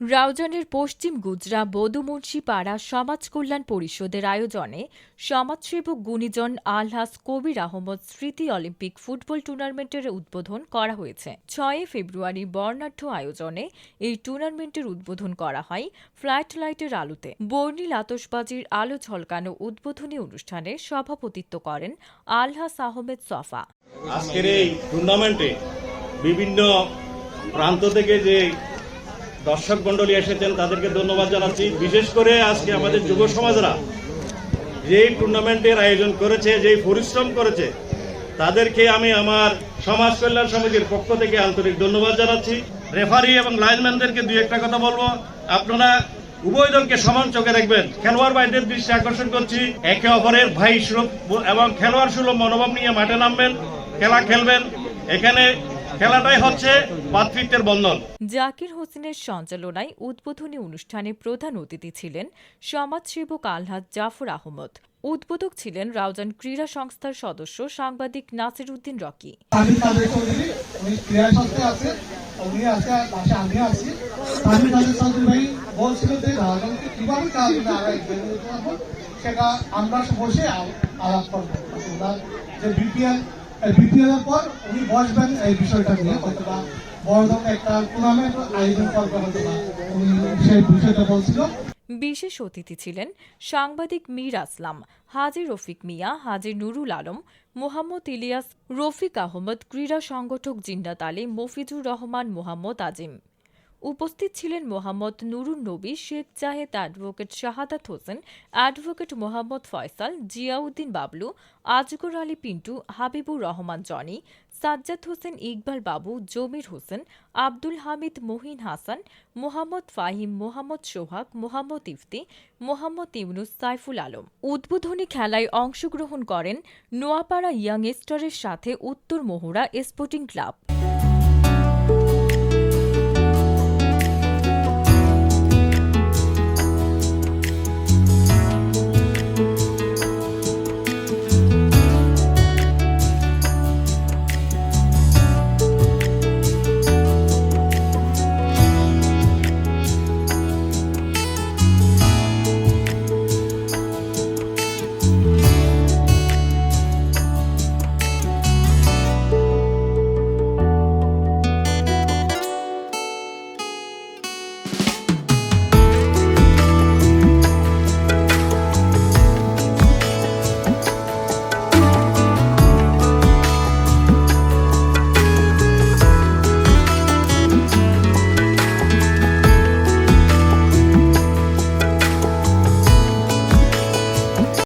রাউজানের পশ্চিম গুজরা বধুমুন্সি পাড়া সমাজ কল্যাণ পরিষদের আয়োজনে সমাজসেবক গুণীজন আলহাস কবির আহমদ স্মৃতি অলিম্পিক ফুটবল টুর্নামেন্টের উদ্বোধন করা হয়েছে। ছয় ফেব্রুয়ারি বর্ণাঢ্য আয়োজনে এই টুর্নামেন্টের উদ্বোধন করা হয় ফ্লাইট লাইটের আলোতে। বর্ণিল আতসবাজির আলো ঝলকানো উদ্বোধনী অনুষ্ঠানে সভাপতিত্ব করেন আলহাস আহমেদ সফা। আজকের এই টুর্নামেন্টে বিভিন্ন প্রান্ত থেকে যে দর্শক মন্ডলী এসেছেন, তাদেরকে ধন্যবাদ জানাচ্ছি। বিশেষ করে আজকে আমাদের যুব সমাজরা যেই টুর্নামেন্টের আয়োজন করেছে, যেই পরিশ্রম করেছে, তাদেরকে আমি আমার সমাজ কল্যাণ সমিতির পক্ষ থেকে আন্তরিক ধন্যবাদ জানাচ্ছি। রেফারি এবং লাইনম্যানদেরকে দুই একটা কথা বলব। আপনারা উভয় দলকে সমান চোখে রাখবেন খেলোয়াড় ভাইদের দৃষ্টি আকর্ষণ করছি। একে অপরের ভাই সুলভ এবং খেলোয়াড় সুলভ মনোভাব নিয়ে মাঠে নামবেন, খেলা খেলবেন। এখানে খেলাটাই হচ্ছে পাতৃত্বের বন্ধন। জাকির হোসেনের সঞ্চালনায় উদ্বোধনী অনুষ্ঠানে প্রধান অতিথি ছিলেন সমাজসেবক আলহাজ জাফর আহমদ। উদ্বোধক ছিলেন রাউজান ক্রীড়া সংস্থার সদস্য সাংবাদিক নাসির উদ্দিন রকি। আমি উনি ক্রীড়া সংস্থায় আছে উনি আছে পাশে আমি আছি। আমি কাদের চৌধুরী ভাই বলছিল যে রাজনকে কীভাবে কাজ আমরা এগিয়ে নিতে পারব সেটা আমরা বসে আলাপ করব। যে বিপিএল বিপিএল এর পর উনি বসবেন এই বিষয়টা নিয়ে হয়তো বা বড় একটা টুর্নামেন্ট আয়োজন হয়তো বা উনি সেই বিষয়টা বলছিল। বিশেষ অতিথি ছিলেন সাংবাদিক মীর আসলাম, হাজি রফিক মিয়া, হাজি নুরুল আলম, মোহাম্মদ ইলিয়াস, রফিক আহমদ, ক্রীড়া সংগঠক জিন্নাত আলী, মফিজুর রহমান, মোহাম্মদ আজিম। উপস্থিত ছিলেন মোহাম্মদ নুরুন নবী, শেখ জাহেদ অ্যাডভোকেট শাহাদাত হোসেন, অ্যাডভোকেট মোহাম্মদ ফয়সাল, জিয়াউদ্দিন বাবলু, আজগর আলী পিন্টু, হাবিবুর রহমান জনি, সাজ্জাদ হোসেন ইকবাল বাবু, জমির হোসেন, আব্দুল হামিদ মহিন হাসান, মোহাম্মদ ফাহিম, মোহাম্মদ সোহাগ, মোহাম্মদ ইফতি, মোহাম্মদ ইউনুস সাইফুল আলম। উদ্বোধনী খেলায় অংশগ্রহণ করেন নোয়াপাড়া ইয়াং স্টারের সাথে উত্তর মোহরা স্পোর্টিং ক্লাব।